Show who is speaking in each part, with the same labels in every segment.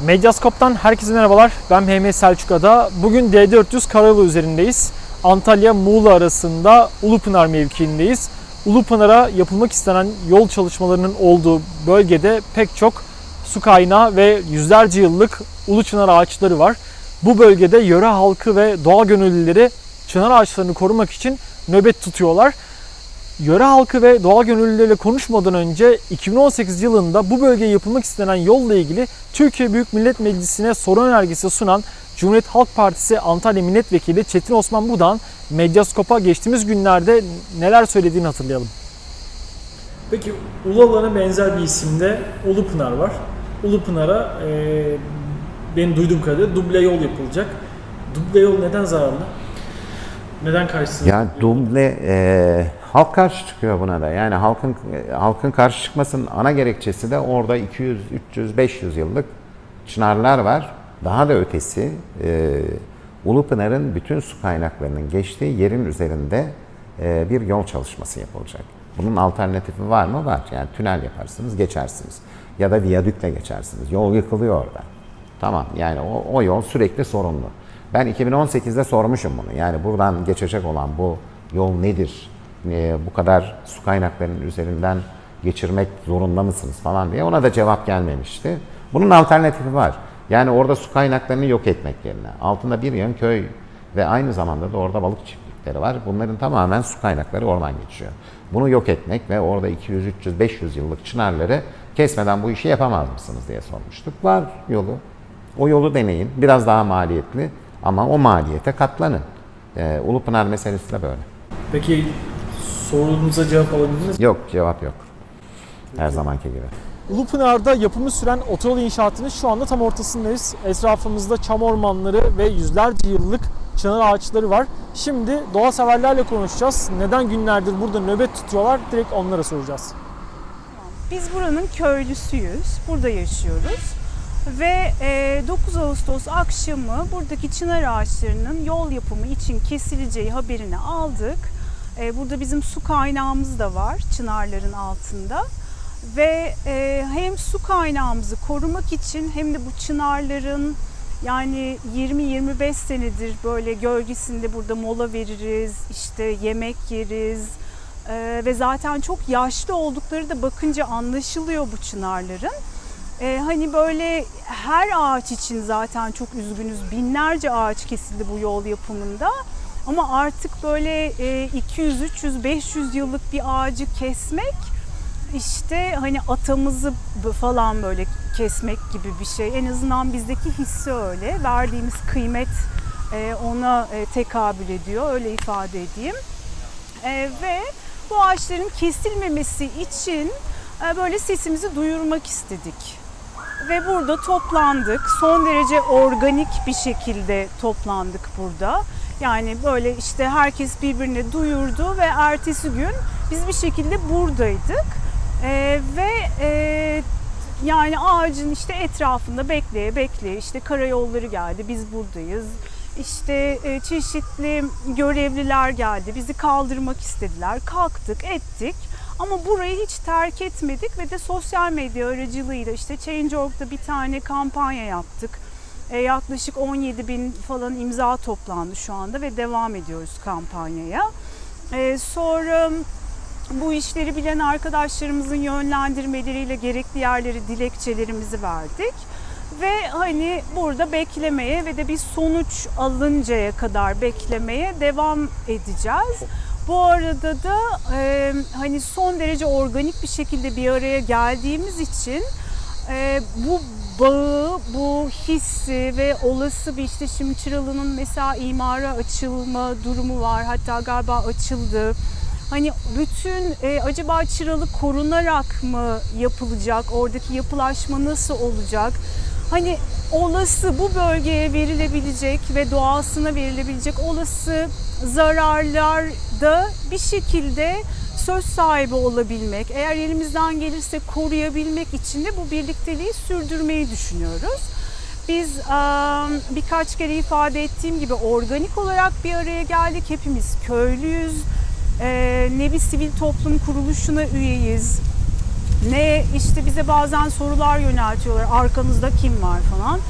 Speaker 1: Medyaskop'tan herkese merhabalar. Ben Mehmet Selçuk Ada. Bugün D400 karayolu üzerindeyiz. Antalya Muğla arasında Ulupınar mevkiindeyiz. Ulupınar'a yapılmak istenen yol çalışmalarının olduğu bölgede pek çok su kaynağı ve yüzlerce yıllık ulu çınar ağaçları var. Bu bölgede yöre halkı ve doğa gönüllüleri çınar ağaçlarını korumak için nöbet tutuyorlar. Yöre halkı ve doğa gönüllüleriyle konuşmadan önce 2018 yılında bu bölgeye yapılmak istenen yolla ilgili Türkiye Büyük Millet Meclisi'ne soru önergesi sunan Cumhuriyet Halk Partisi Antalya Milletvekili Çetin Osman Budan Medyaskop'a geçtiğimiz günlerde neler söylediğini hatırlayalım. Peki Ulalan'a benzer bir isimde Ulupınar var. Ulupınar'a e, benim duyduğum kadarıyla duble yol yapılacak. Duble yol neden zararlı? Neden karşısında?
Speaker 2: Ya duble e, halk karşı çıkıyor buna da. Yani halkın halkın karşı çıkmasının ana gerekçesi de orada 200, 300, 500 yıllık çınarlar var. Daha da ötesi e, Ulupınar'ın bütün su kaynaklarının geçtiği yerin üzerinde e, bir yol çalışması yapılacak. Bunun alternatifi var mı? Var. Yani tünel yaparsınız, geçersiniz. Ya da viyadükle geçersiniz. Yol yıkılıyor orada. Tamam yani o, o yol sürekli sorunlu. Ben 2018'de sormuşum bunu. Yani buradan geçecek olan bu yol nedir? Ee, bu kadar su kaynaklarının üzerinden geçirmek zorunda mısınız falan diye. Ona da cevap gelmemişti. Bunun alternatifi var. Yani orada su kaynaklarını yok etmek yerine. Altında bir yön köy ve aynı zamanda da orada balık çiftlikleri var. Bunların tamamen su kaynakları oradan geçiyor. Bunu yok etmek ve orada 200, 300, 500 yıllık çınarları kesmeden bu işi yapamaz mısınız diye sormuştuk. Var yolu. O yolu deneyin. Biraz daha maliyetli ama o maliyete katlanın. Ee, Ulupınar meselesi de böyle.
Speaker 1: Peki sorunuza cevap alabildiniz mi?
Speaker 2: Yok cevap yok. Her zamanki gibi.
Speaker 1: Ulupınar'da yapımı süren otoyol inşaatının şu anda tam ortasındayız. Etrafımızda çam ormanları ve yüzlerce yıllık çınar ağaçları var. Şimdi doğa severlerle konuşacağız. Neden günlerdir burada nöbet tutuyorlar? Direkt onlara soracağız.
Speaker 3: Biz buranın köylüsüyüz. Burada yaşıyoruz. Ve e, 9 Ağustos akşamı buradaki çınar ağaçlarının yol yapımı için kesileceği haberini aldık. E, burada bizim su kaynağımız da var çınarların altında. Ve e, hem su kaynağımızı korumak için hem de bu çınarların yani 20-25 senedir böyle gölgesinde burada mola veririz, işte yemek yeriz, ee, ve zaten çok yaşlı oldukları da bakınca anlaşılıyor bu çınarların. Ee, hani böyle her ağaç için zaten çok üzgünüz. Binlerce ağaç kesildi bu yol yapımında. Ama artık böyle e, 200, 300, 500 yıllık bir ağacı kesmek işte hani atamızı falan böyle kesmek gibi bir şey. En azından bizdeki hissi öyle. Verdiğimiz kıymet e, ona e, tekabül ediyor. Öyle ifade edeyim. E, ve bu ağaçların kesilmemesi için böyle sesimizi duyurmak istedik. Ve burada toplandık. Son derece organik bir şekilde toplandık burada. Yani böyle işte herkes birbirine duyurdu ve ertesi gün biz bir şekilde buradaydık. E, ve e, yani ağacın işte etrafında bekleye bekleye işte karayolları geldi biz buradayız. İşte e, çeşitli görevliler geldi bizi kaldırmak istediler kalktık ettik ama burayı hiç terk etmedik ve de sosyal medya aracılığıyla işte Change.org'da bir tane kampanya yaptık. E, yaklaşık 17 bin falan imza toplandı şu anda ve devam ediyoruz kampanyaya. E, sonra bu işleri bilen arkadaşlarımızın yönlendirmeleriyle gerekli yerlere dilekçelerimizi verdik. Ve hani burada beklemeye ve de bir sonuç alıncaya kadar beklemeye devam edeceğiz. Bu arada da e, hani son derece organik bir şekilde bir araya geldiğimiz için e, bu bağı, bu hissi ve olası bir işte şimdi Çıralı'nın mesela imara açılma durumu var. Hatta galiba açıldı. Hani bütün e, acaba Çıralı korunarak mı yapılacak? Oradaki yapılaşma nasıl olacak? Hani olası bu bölgeye verilebilecek ve doğasına verilebilecek olası zararlarda bir şekilde söz sahibi olabilmek, eğer elimizden gelirse koruyabilmek için de bu birlikteliği sürdürmeyi düşünüyoruz. Biz birkaç kere ifade ettiğim gibi organik olarak bir araya geldik. Hepimiz köylüyüz. Ne bir sivil toplum kuruluşuna üyeyiz ne işte bize bazen sorular yöneltiyorlar. Arkamızda kim var falan.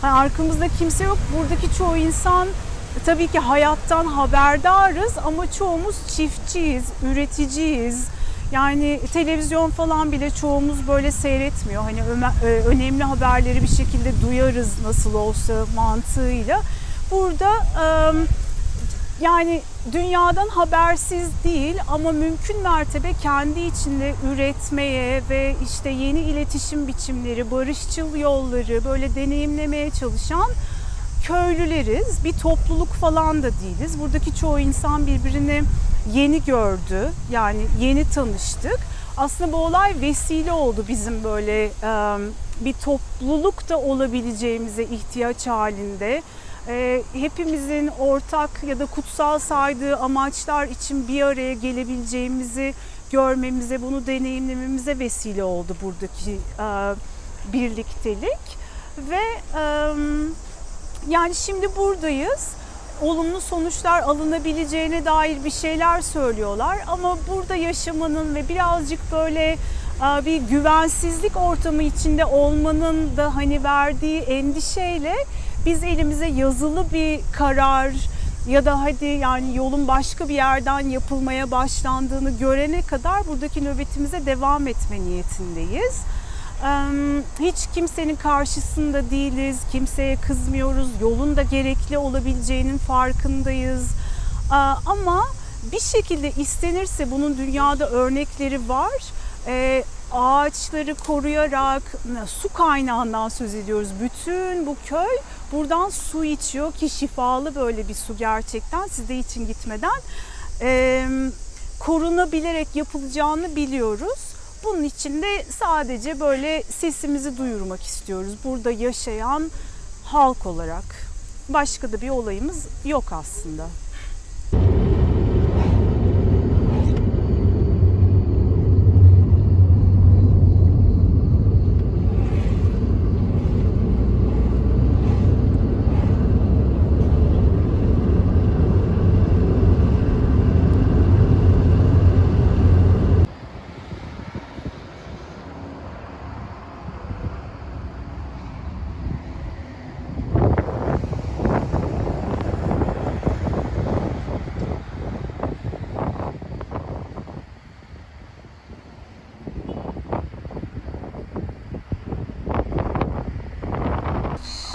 Speaker 3: Hani arkamızda kimse yok. Buradaki çoğu insan tabii ki hayattan haberdarız ama çoğumuz çiftçiyiz, üreticiyiz. Yani televizyon falan bile çoğumuz böyle seyretmiyor. Hani e, önemli haberleri bir şekilde duyarız nasıl olsa mantığıyla. Burada yani dünyadan habersiz değil ama mümkün mertebe kendi içinde üretmeye ve işte yeni iletişim biçimleri, barışçıl yolları böyle deneyimlemeye çalışan köylüleriz. Bir topluluk falan da değiliz. Buradaki çoğu insan birbirini yeni gördü. Yani yeni tanıştık. Aslında bu olay vesile oldu bizim böyle bir topluluk da olabileceğimize ihtiyaç halinde. Hepimizin ortak ya da kutsal saydığı amaçlar için bir araya gelebileceğimizi görmemize, bunu deneyimlememize vesile oldu buradaki birliktelik. Ve yani şimdi buradayız. Olumlu sonuçlar alınabileceğine dair bir şeyler söylüyorlar ama burada yaşamanın ve birazcık böyle e, bir güvensizlik ortamı içinde olmanın da hani verdiği endişeyle biz elimize yazılı bir karar ya da hadi yani yolun başka bir yerden yapılmaya başlandığını görene kadar buradaki nöbetimize devam etme niyetindeyiz. Hiç kimsenin karşısında değiliz, kimseye kızmıyoruz, yolun da gerekli olabileceğinin farkındayız. Ama bir şekilde istenirse bunun dünyada örnekleri var. Ee, ağaçları koruyarak su kaynağından söz ediyoruz. Bütün bu köy buradan su içiyor ki şifalı böyle bir su gerçekten size için gitmeden. Korunabilerek yapılacağını biliyoruz. Bunun için de sadece böyle sesimizi duyurmak istiyoruz. Burada yaşayan halk olarak. Başka da bir olayımız yok aslında.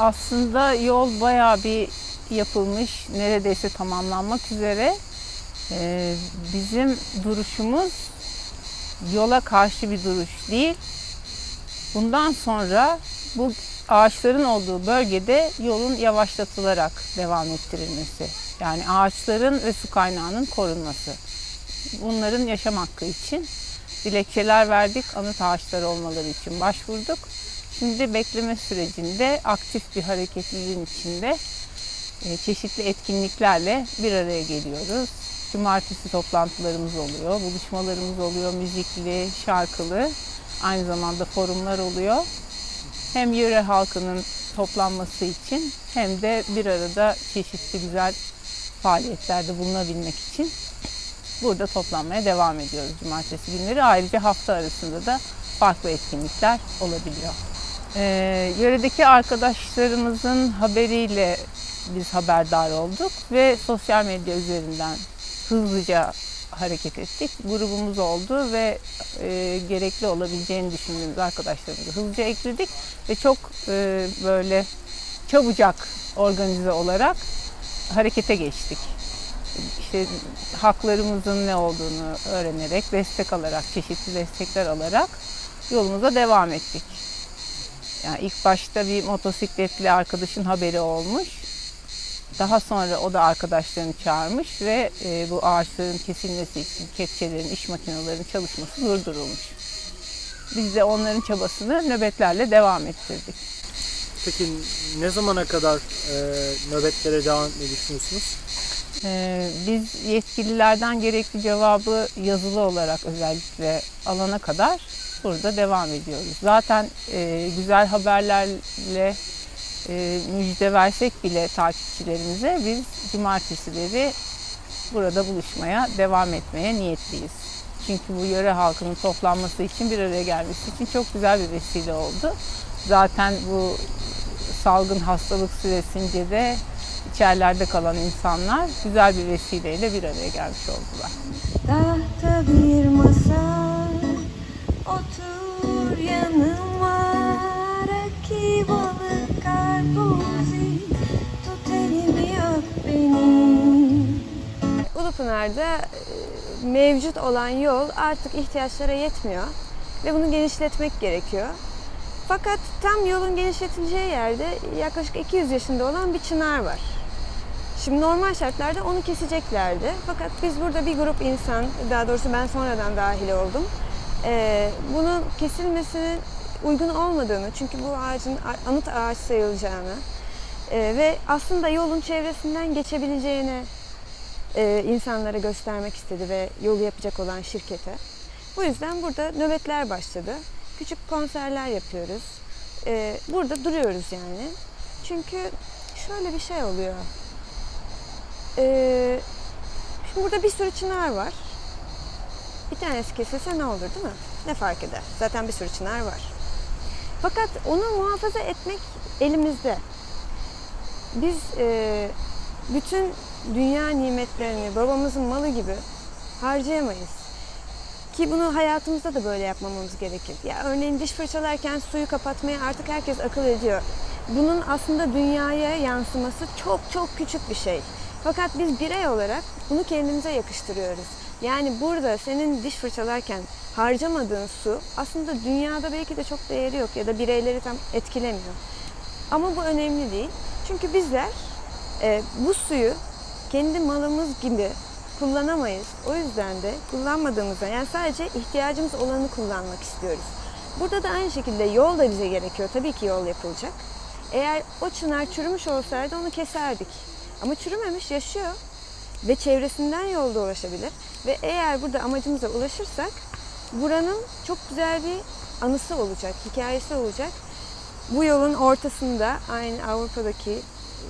Speaker 4: Aslında yol bayağı bir yapılmış, neredeyse tamamlanmak üzere. Ee, bizim duruşumuz yola karşı bir duruş değil. Bundan sonra bu ağaçların olduğu bölgede yolun yavaşlatılarak devam ettirilmesi. Yani ağaçların ve su kaynağının korunması. Bunların yaşam hakkı için dilekçeler verdik, anıt ağaçları olmaları için başvurduk. Şimdi bekleme sürecinde aktif bir hareketliliğin içinde e, çeşitli etkinliklerle bir araya geliyoruz. Cumartesi toplantılarımız oluyor, buluşmalarımız oluyor, müzikli, şarkılı. Aynı zamanda forumlar oluyor. Hem yöre halkının toplanması için hem de bir arada çeşitli güzel faaliyetlerde bulunabilmek için burada toplanmaya devam ediyoruz cumartesi günleri. Ayrıca hafta arasında da farklı etkinlikler olabiliyor. Ee, yöredeki arkadaşlarımızın haberiyle biz haberdar olduk ve sosyal medya üzerinden hızlıca hareket ettik. Grubumuz oldu ve e, gerekli olabileceğini düşündüğümüz arkadaşlarımızı hızlıca ekledik ve çok e, böyle çabucak organize olarak harekete geçtik. İşte haklarımızın ne olduğunu öğrenerek, destek alarak, çeşitli destekler alarak yolumuza devam ettik. Yani ilk başta bir motosikletli arkadaşın haberi olmuş. Daha sonra o da arkadaşlarını çağırmış ve e, bu ağaçların kesilmesi için kepçelerin, iş makinelerinin çalışması durdurulmuş. Biz de onların çabasını nöbetlerle devam ettirdik.
Speaker 1: Peki ne zamana kadar e, nöbetlere devam etmeyi düşünüyorsunuz?
Speaker 4: Ee, biz yetkililerden gerekli cevabı yazılı olarak özellikle alana kadar burada devam ediyoruz. Zaten e, güzel haberlerle e, müjde versek bile takipçilerimize biz cumartesileri burada buluşmaya devam etmeye niyetliyiz. Çünkü bu yöre halkının toplanması için bir araya gelmesi için çok güzel bir vesile oldu. Zaten bu salgın hastalık süresince de içerilerde kalan insanlar güzel bir vesileyle bir araya gelmiş oldular.
Speaker 5: Tahta bir masa Otur yanıma Rakip balık karpuzi Tut elimi öp beni
Speaker 6: Ulupınar'da e, mevcut olan yol artık ihtiyaçlara yetmiyor ve bunu genişletmek gerekiyor. Fakat tam yolun genişletileceği yerde yaklaşık 200 yaşında olan bir çınar var. Şimdi normal şartlarda onu keseceklerdi. Fakat biz burada bir grup insan, daha doğrusu ben sonradan dahil oldum. E, bunun kesilmesinin uygun olmadığını, çünkü bu ağacın anıt ağaç sayılacağını e, ve aslında yolun çevresinden geçebileceğini e, insanlara göstermek istedi ve yolu yapacak olan şirkete. Bu yüzden burada nöbetler başladı. Küçük konserler yapıyoruz. E, burada duruyoruz yani. Çünkü şöyle bir şey oluyor. E, şimdi burada bir sürü çınar var. Bir tanesi kesilse ne olur değil mi? Ne fark eder? Zaten bir sürü çınar var. Fakat onu muhafaza etmek elimizde. Biz e, bütün dünya nimetlerini babamızın malı gibi harcayamayız. Ki bunu hayatımızda da böyle yapmamamız gerekir. Ya örneğin diş fırçalarken suyu kapatmayı artık herkes akıl ediyor. Bunun aslında dünyaya yansıması çok çok küçük bir şey. Fakat biz birey olarak bunu kendimize yakıştırıyoruz. Yani burada senin diş fırçalarken harcamadığın su aslında dünyada belki de çok değeri yok ya da bireyleri tam etkilemiyor. Ama bu önemli değil. Çünkü bizler e, bu suyu kendi malımız gibi kullanamayız. O yüzden de kullanmadığımızda yani sadece ihtiyacımız olanı kullanmak istiyoruz. Burada da aynı şekilde yol da bize gerekiyor. Tabii ki yol yapılacak. Eğer o çınar çürümüş olsaydı onu keserdik. Ama çürümemiş, yaşıyor. Ve çevresinden yolda ulaşabilir. Ve eğer burada amacımıza ulaşırsak buranın çok güzel bir anısı olacak, hikayesi olacak. Bu yolun ortasında aynı Avrupa'daki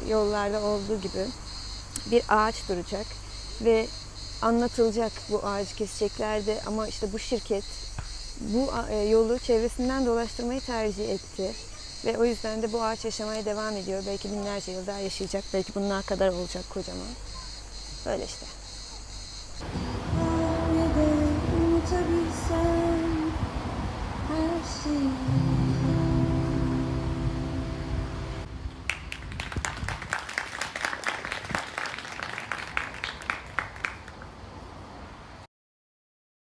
Speaker 6: yollarda olduğu gibi bir ağaç duracak ve anlatılacak bu ağacı keseceklerdi ama işte bu şirket bu e, yolu çevresinden dolaştırmayı tercih etti ve o yüzden de bu ağaç yaşamaya devam ediyor. Belki binlerce yıl daha yaşayacak. Belki bunlar kadar olacak kocaman. Böyle işte. Her şeyi